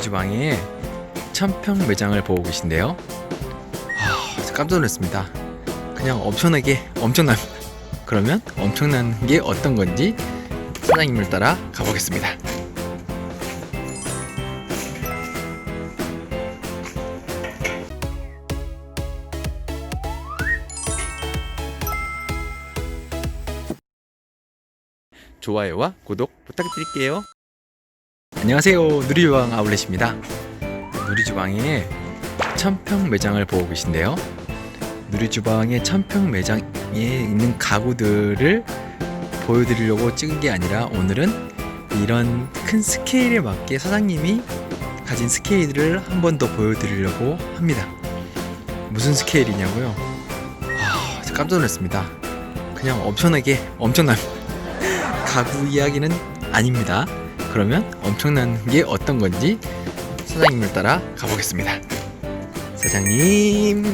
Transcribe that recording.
누리주방의 천평 매장을 보고 계신데요. 아, 깜짝 놀랐습니다. 그냥 엄청나게 엄청납니다. 그러면 엄청난 게 어떤 건지 사장님을 따라 가보겠습니다. 좋아요와 구독 부탁드릴게요. 안녕하세요. 누리주방 아울렛입니다. 누리주방의 천평 매장을 보고 계신데요. 누리주방의 천평 매장에 있는 가구들을 보여드리려고 찍은 게 아니라 오늘은 이런 큰 스케일에 맞게 사장님이 가진 스케일을 한 번 더 보여드리려고 합니다. 무슨 스케일이냐고요? 아, 저 깜짝 놀랐습니다. 그냥 엄청나게 엄청납니다. 가구 이야기는 아닙니다. 그러면 엄청난 게 어떤 건지 사장님을 따라 가보겠습니다. 사장님.